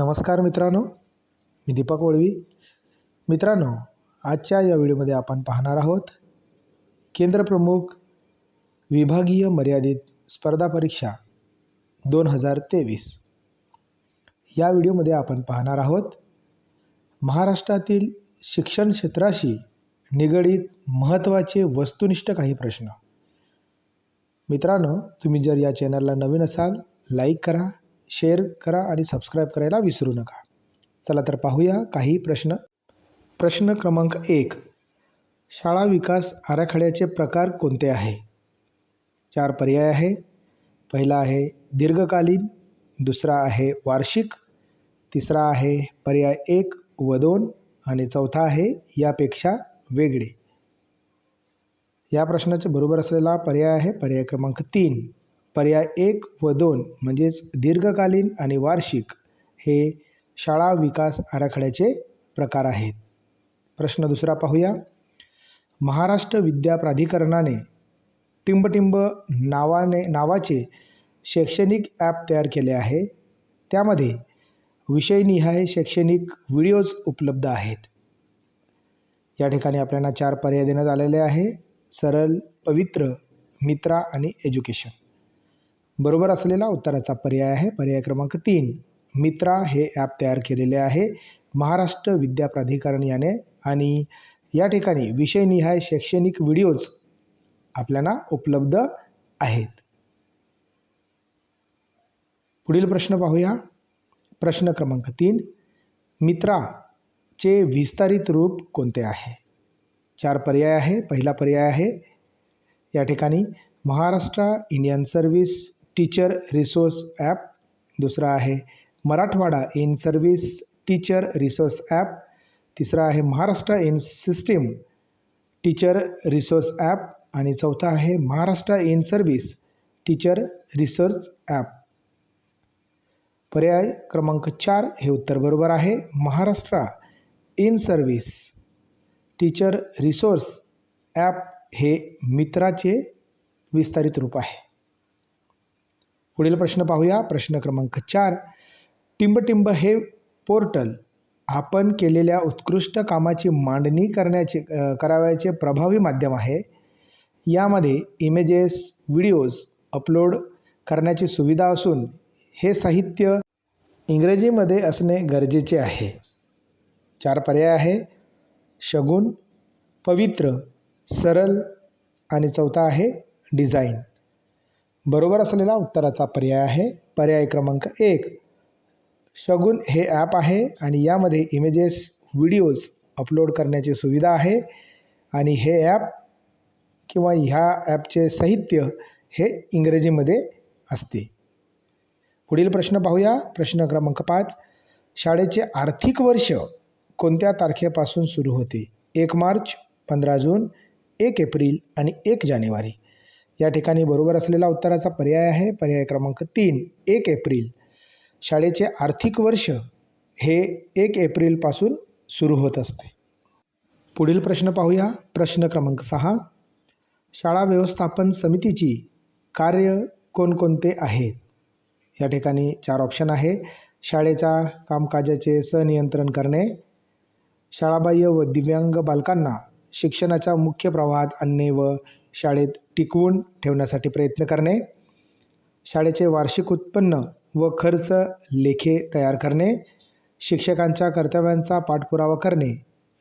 नमस्कार मित्रांनो मी दीपक वळवी. मित्रांनो आजच्या या व्हिडिओमध्ये आपण पाहणार आहोत केंद्रप्रमुख विभागीय मर्यादित स्पर्धा परीक्षा दोन हजार तेवीस. या व्हिडिओमध्ये आपण पाहणार आहोत महाराष्ट्रातील शिक्षण क्षेत्राशी निगडीत महत्त्वाचे वस्तुनिष्ठ काही प्रश्न. मित्रांनो तुम्ही जर या चॅनलला नवीन असाल लाईक करा. शेअर करा आणि सबस्क्राईब करायला विसरू नका. चला तर पाहूया काही प्रश्न. प्रश्न क्रमांक एक. शाळा विकास आराखड्याचे प्रकार कोणते आहे? चार पर्याय आहे. पहिला आहे दीर्घकालीन दुसरा आहे वार्षिक तिसरा आहे पर्याय एक व दोन आणि चौथा आहे यापेक्षा वेगळे. या प्रश्नाचे बरोबर असलेला पर्याय आहे पर्याय क्रमांक तीन. पर्याय एक व दोन म्हणजेच दीर्घकालीन आणि वार्षिक हे शाळा विकास आराखड्याचे प्रकार आहेत. प्रश्न दुसरा पाहूया. महाराष्ट्र विद्या प्राधिकरणाने टिंबटिंब नावाने नावाचे शैक्षणिक ॲप तयार केले आहे. त्यामध्ये विषयनिहाय शैक्षणिक व्हिडिओज उपलब्ध आहेत. या ठिकाणी आपल्याला चार पर्याय देण्यात आलेले आहे. सरल पवित्र मित्रा आणि एज्युकेशन. बरोबर असलेला उत्तराचा पर्याय आहे. पर्याय क्रमांक तीन. मित्रा हे ॲप तयार केलेले आहे. महाराष्ट्र विद्या प्राधिकरण याने आणि या ठिकाणी विषयनिहाय शैक्षणिक व्हिडिओज आपल्याला उपलब्ध आहेत. पुढील प्रश्न पाहूया. प्रश्न क्रमांक तीन. मित्राचे विस्तारित रूप कोणते आहे? चार पर्याय आहे. पहिला पर्याय आहे. या ठिकाणी Maharashtra Indian service teacher resource app दुसरा आहे Marathwada in service teacher resource app तिसरा आहे Maharashtra in system teacher resource app आणि चौथा आहे Maharashtra in service teacher research app. पर्याय क्रमांक चार हे उत्तर बरोबर आहे. Maharashtra in service teacher resource app हे मित्राचे विस्तारित रूप आहे. पुढील प्रश्न पाहूया. प्रश्न क्रमांक चार. टिंबटिंब हे पोर्टल आपण केलेल्या उत्कृष्ट कामाची मांडणी करण्याचे करावयाचे प्रभावी माध्यम आहे. यामध्ये इमेजेस व्हिडिओज अपलोड करण्याची सुविधा असून हे साहित्य इंग्रजीमध्ये असणे गरजेचे आहे. चार पर्याय आहे. शगुन पवित्र सरळ आणि चौथा आहे डिझाईन. बरोबर असलेला उत्तराचा पर्याय आहे. पर्याय क्रमांक एक. शगुन हे ॲप आहे आणि यामध्ये इमेजेस व्हिडिओज अपलोड करण्याची सुविधा आहे. आणि हे ॲप किंवा ह्या ॲपचे साहित्य हे इंग्रजीमध्ये असते. पुढील प्रश्न पाहूया. प्रश्न क्रमांक पाच. शाळेचे आर्थिक वर्ष कोणत्या तारखेपासून सुरू होते? एक मार्च पंधरा जून एक एप्रिल आणि एक जानेवारी. या ठिकाणी बरोबर असलेला उत्तराचा पर्याय आहे. पर्याय क्रमांक तीन एक एप्रिल. शाळेचे आर्थिक वर्ष हे एक एप्रिलपासून सुरू होत असते. पुढील प्रश्न पाहूया. प्रश्न क्रमांक सहा. शाळा व्यवस्थापन समितीची कार्य कोणकोणते आहेत या ठिकाणी चार ऑप्शन आहे. शाळेच्या कामकाजाचे सनियंत्रण करणे. शाळाबाह्य व दिव्यांग बालकांना शिक्षणाच्या मुख्य प्रवाहात आणणे व शाळेत टिकवून ठेवण्यासाठी प्रयत्न करणे शाळेचे वार्षिक उत्पन्न व खर्च लेखे तयार करणे शिक्षकांच्या कर्तव्यांचा पाठपुरावा करणे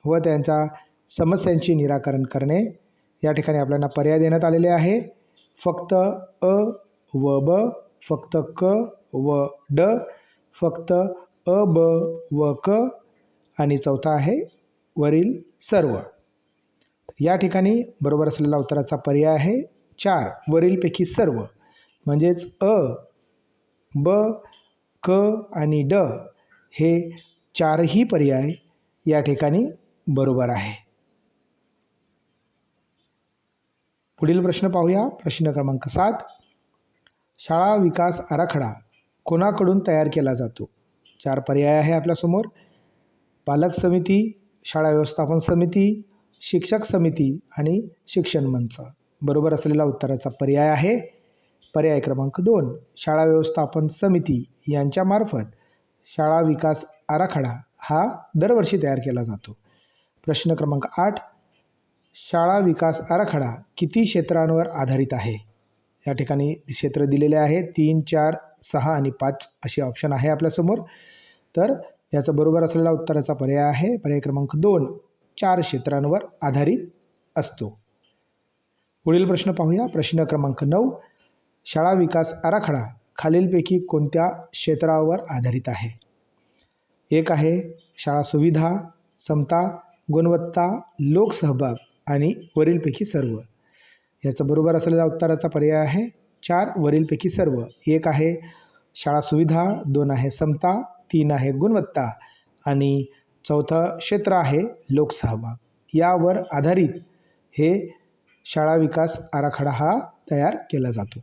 व त्यांच्या समस्यांची निराकरण करणे या ठिकाणी आपल्याला पर्याय देण्यात आलेले आहे. फक्त अ व ब फक्त क व ड फक्त अ ब व क आणि चौथा आहे वरील सर्व. या ठिकाणी बरोबर असलेला उत्तराचा पर्याय आहे चार वरीलपैकी सर्व म्हणजेच अ ब क आणि ड हे चारही पर्याय या ठिकाणी बरोबर आहे. पुढील प्रश्न पाहूया. प्रश्न क्रमांक सात. शाळा विकास आराखडा कोणाकडून तयार केला जातो? चार पर्याय आहे आपल्यासमोर. पालक समिती शाळा व्यवस्थापन समिती शिक्षक समिती आणि शिक्षण मंच. बरोबर असलेला उत्तराचा पर्याय आहे. पर्याय क्रमांक दोन शाळा व्यवस्थापन समिती यांच्यामार्फत शाळा विकास आराखडा हा दरवर्षी तयार केला जातो. प्रश्न क्रमांक आठ शाळा विकास आराखडा किती क्षेत्रांवर आधारित आहे? या ठिकाणी क्षेत्र दिलेले आहे. तीन चार सहा आणि पाच असे ऑप्शन आहे आपल्यासमोर. तर याचा बरोबर असलेला उत्तराचा पर्याय आहे. पर्याय क्रमांक दोन चार क्षेत्रांवर आधारित असतो. पुढील प्रश्न पाहूया. प्रश्न क्रमांक नऊ शाळा विकास आराखडा खालीलपैकी कोणत्या क्षेत्रावर आधारित आहे? एक आहे शाळा सुविधा समता गुणवत्ता लोकसहभाग आणि वरीलपैकी सर्व. याचा बरोबर असलेला उत्तराचा पर्याय आहे. चार वरीलपैकी सर्व. एक आहे शाळा सुविधा दोन आहे समता तीन आहे गुणवत्ता आणि चौथं क्षेत्र आहे लोकसहभाग. यावर आधारित हे शाळा विकास आराखडा हा तयार केला जातो.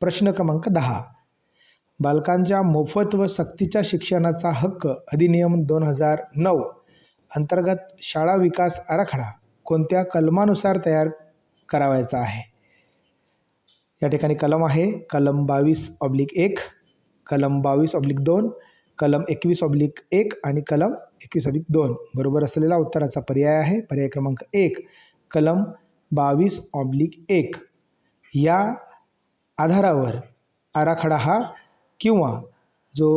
प्रश्न क्रमांक दहा. बालकांच्या मोफत व सक्तीच्या शिक्षणाचा हक्क अधिनियम दोन हजार नऊ अंतर्गत शाळा विकास आराखडा कोणत्या कलमानुसार तयार करावायचा आहे? या ठिकाणी कलम आहे. कलम बावीस ऑब्लिक एक कलम बावीस ऑब्लिक दोन कलम एकवीस ऑब्लिक एक आणि कलम एकवीस ऑब्लिक दोन. बरोबर असलेला उत्तराचा पर्याय आहे. पर्याय क्रमांक एक कलम बावीस ऑब्लिक एक. या आधारावर आराखडा हा किंवा जो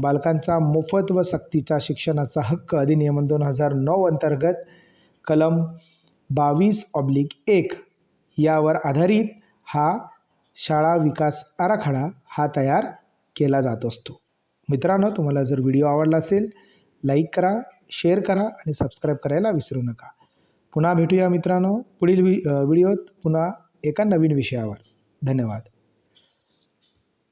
बालकांचा मोफत व सक्तीचा शिक्षणाचा हक्क अधिनियम दोन हजार नऊ अंतर्गत कलम बावीस ऑब्लिक एक यावर आधारित हा शाळा विकास आराखडा हा तयार केला जात असतो. मित्रांनो तुम्हाला जर व्हिडिओ आवडला असेल लाईक करा शेअर करा आणि सबस्क्राईब करायला विसरू नका. पुन्हा भेटूया मित्रांनो पुढील व्हि व्हिडिओत पुन्हा एका नवीन विषयावर. धन्यवाद.